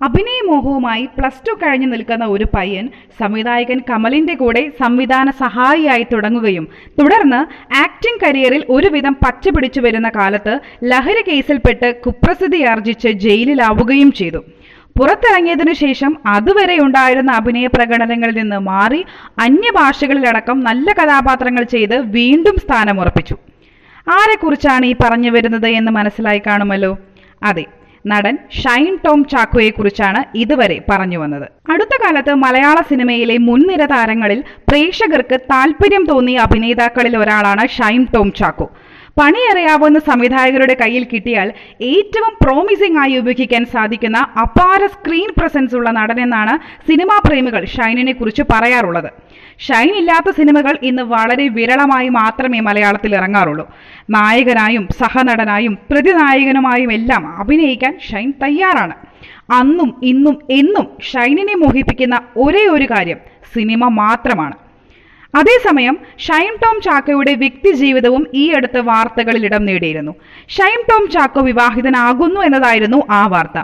അഭിനയമോഹവുമായി plus two കഴിഞ്ഞു നിൽക്കുന്ന ഒരു പയ്യൻ സംവിധായകൻ കമലിന്റെ കൂടെ സംവിധാന സഹായിയായി തുടങ്ങുകയും തുടർന്ന് ആക്ടിംഗ് കരിയറിൽ ഒരുവിധം പച്ചപിടിച്ചു വരുന്ന കാലത്ത് ലഹരി കേസിൽപ്പെട്ട് കുപ്രസിദ്ധിയാർജിച്ച് ജയിലിലാവുകയും ചെയ്തു. പുറത്തിറങ്ങിയതിനു ശേഷം അതുവരെ ഉണ്ടായിരുന്ന അഭിനയ പ്രകടനങ്ങളിൽ നിന്ന് മാറി അന്യഭാഷകളിലടക്കം നല്ല കഥാപാത്രങ്ങൾ ചെയ്ത് വീണ്ടും സ്ഥാനമുറപ്പിച്ചു. ആരെക്കുറിച്ചാണ് ഈ പറഞ്ഞു വരുന്നത് എന്ന് മനസ്സിലായി കാണുമല്ലോ? അതെ നടൻ ഷൈൻ ടോം ചാക്കോയെക്കുറിച്ചാണ് ഇതുവരെ പറഞ്ഞു വന്നത്. അടുത്ത കാലത്ത് മലയാള സിനിമയിലെ മുൻനിര താരങ്ങളിൽ പ്രേക്ഷകർക്ക് താല്പര്യം തോന്നിയ അഭിനേതാക്കളിൽ ഒരാളാണ് ഷൈൻ ടോം ചാക്കോ പണിയറിയാവുന്ന സംവിധായകരുടെ കയ്യിൽ കിട്ടിയാൽ ഏറ്റവും പ്രോമിസിംഗ് ആയി ഉപയോഗിക്കാൻ സാധിക്കുന്ന അപാര സ്ക്രീൻ പ്രസൻസ് ഉള്ള നടനെന്നാണ് സിനിമാ പ്രേമികൾ ഷൈനിനെ കുറിച്ച് പറയാറുള്ളത്. ഷൈൻ ഇല്ലാത്ത സിനിമകൾ ഇന്ന് വളരെ വിരളമായി മാത്രമേ മലയാളത്തിൽ ഇറങ്ങാറുള്ളൂ. നായകനായും സഹനടനായും പ്രതിനായകനുമായും എല്ലാം അഭിനയിക്കാൻ ഷൈൻ തയ്യാറാണ്. അന്നും ഇന്നും എന്നും ഷൈനിനെ മോഹിപ്പിക്കുന്ന ഒരേ ഒരു കാര്യം സിനിമ മാത്രമാണ്. അതേസമയം ഷൈം ടോം ചാക്കോയുടെ വ്യക്തി ജീവിതവും ഈ അടുത്ത് വാർത്തകളിൽ ഇടം നേടിയിരുന്നു. ഷൈം ടോം ചാക്കോ വിവാഹിതനാകുന്നു എന്നതായിരുന്നു ആ വാർത്ത.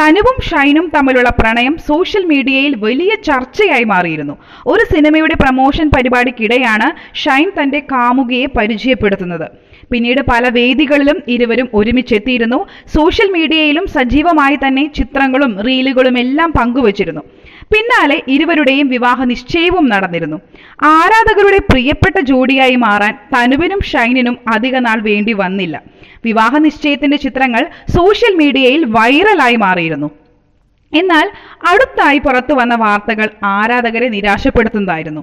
തനുവും ഷൈനും തമ്മിലുള്ള പ്രണയം സോഷ്യൽ മീഡിയയിൽ വലിയ ചർച്ചയായി മാറിയിരുന്നു. ഒരു സിനിമയുടെ പ്രമോഷൻ പരിപാടിക്കിടെയാണ് ഷൈൻ തന്റെ കാമുകിയെ പരിചയപ്പെടുത്തുന്നത്. പിന്നീട് പല വേദികളിലും ഇരുവരും ഒരുമിച്ചെത്തിയിരുന്നു. സോഷ്യൽ മീഡിയയിലും സജീവമായി തന്നെ ചിത്രങ്ങളും റീലുകളും എല്ലാം പങ്കുവച്ചിരുന്നു. പിന്നാലെ ഇരുവരുടെയും വിവാഹ നിശ്ചയവും നടന്നിരുന്നു. ആരാധകരുടെ പ്രിയപ്പെട്ട ജോഡിയായി മാറാൻ തനുവിനും ഷൈനിനും അധിക നാൾ വേണ്ടി വന്നില്ല. വിവാഹ നിശ്ചയത്തിന്റെ ചിത്രങ്ങൾ സോഷ്യൽ മീഡിയയിൽ വൈറലായി മാറിയിരുന്നു. എന്നാൽ അടുത്തായി പുറത്തു വന്ന വാർത്തകൾ ആരാധകരെ നിരാശപ്പെടുത്തുന്നതായിരുന്നു.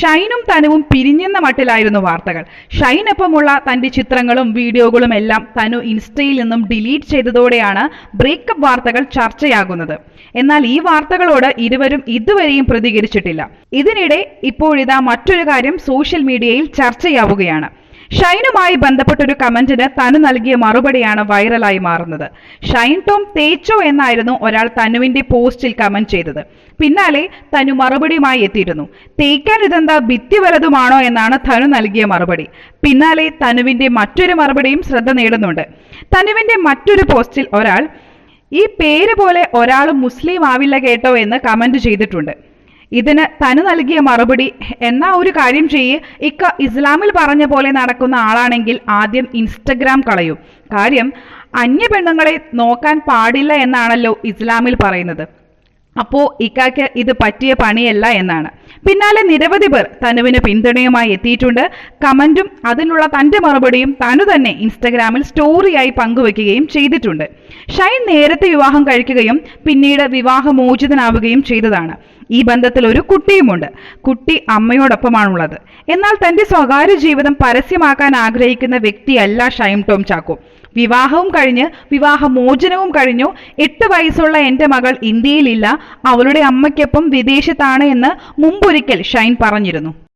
ഷൈനും തനുവും പിരിഞ്ഞെന്ന മട്ടിലായിരുന്നു വാർത്തകൾ. ഷൈനൊപ്പമുള്ള തന്റെ ചിത്രങ്ങളും വീഡിയോകളും എല്ലാം തനു ഇൻസ്റ്റയിൽ നിന്നും ഡിലീറ്റ് ചെയ്തതോടെയാണ് ബ്രേക്കപ്പ് വാർത്തകൾ ചർച്ചയാകുന്നത്. എന്നാൽ ഈ വാർത്തകളോട് ഇരുവരും ഇതുവരെയും പ്രതികരിച്ചിട്ടില്ല. ഇതിനിടെ ഇപ്പോഴിതാ മറ്റൊരു കാര്യം സോഷ്യൽ മീഡിയയിൽ ചർച്ചയാവുകയാണ്. ഷൈനുമായി ബന്ധപ്പെട്ട ഒരു കമന്റിന് തനു നൽകിയ മറുപടിയാണ് വൈറലായി മാറുന്നത്. ഷൈൻ ടോം തേച്ചോ എന്നായിരുന്നു ഒരാൾ തനുവിന്റെ പോസ്റ്റിൽ കമന്റ് ചെയ്തത്. പിന്നാലെ തനു മറുപടിയുമായി എത്തിയിരുന്നു. തേക്കാൻ ഇതെന്താ ഭിത്തി വലതുമാണോ എന്നാണ് തനു നൽകിയ മറുപടി. പിന്നാലെ തനുവിന്റെ മറ്റൊരു മറുപടിയും ശ്രദ്ധ നേടുന്നുണ്ട്. തനുവിന്റെ മറ്റൊരു പോസ്റ്റിൽ ഒരാൾ ഈ പേര് പോലെ ഒരാൾ മുസ്ലിം ആവില്ല കേട്ടോ എന്ന് കമന്റ് ചെയ്തിട്ടുണ്ട്. ഇതിന് തനു നൽകിയ മറുപടി. എന്നാ ഒരു കാര്യം ചെയ്യ്. ഇക്ക ഇസ്ലാമിൽ പറഞ്ഞ പോലെ നടക്കുന്ന ആളാണെങ്കിൽ ആദ്യം ഇൻസ്റ്റഗ്രാം കളയും. കാര്യം അന്യ പെണ്ണുങ്ങളെ നോക്കാൻ പാടില്ല എന്നാണല്ലോ ഇസ്ലാമിൽ പറയുന്നത്. അപ്പോ ഇക്കാക്ക് ഇത് പറ്റിയ പണിയല്ല എന്നാണ്. പിന്നാലെ നിരവധി പേർ തനുവിന് പിന്തുണയുമായി എത്തിയിട്ടുണ്ട്. കമന്റും അതിനുള്ള തന്റെ മറുപടിയും തനു തന്നെ ഇൻസ്റ്റഗ്രാമിൽ സ്റ്റോറിയായി പങ്കുവെക്കുകയും ചെയ്തിട്ടുണ്ട്. ഷൈൻ നേരത്തെ വിവാഹം കഴിക്കുകയും പിന്നീട് വിവാഹമോചിതനാവുകയും ചെയ്തതാണ്. ഈ ബന്ധത്തിൽ ഒരു കുട്ടിയുമുണ്ട്. കുട്ടി അമ്മയോടൊപ്പമാണുള്ളത്. എന്നാൽ തന്റെ സ്വകാര്യ ജീവിതം പരസ്യമാക്കാൻ ആഗ്രഹിക്കുന്ന വ്യക്തിയല്ല ഷൈം ടോം ചാക്കോ. വിവാഹവും കഴിഞ്ഞ് വിവാഹമോചനവും കഴിഞ്ഞു. എട്ട് വയസ്സുള്ള എന്റെ മകൾ ഇന്ത്യയിലില്ല. അവളുടെ അമ്മയ്ക്കൊപ്പം വിദേശത്താണ് എന്ന് മുമ്പൊരിക്കൽ ഷൈൻ പറഞ്ഞിരുന്നു.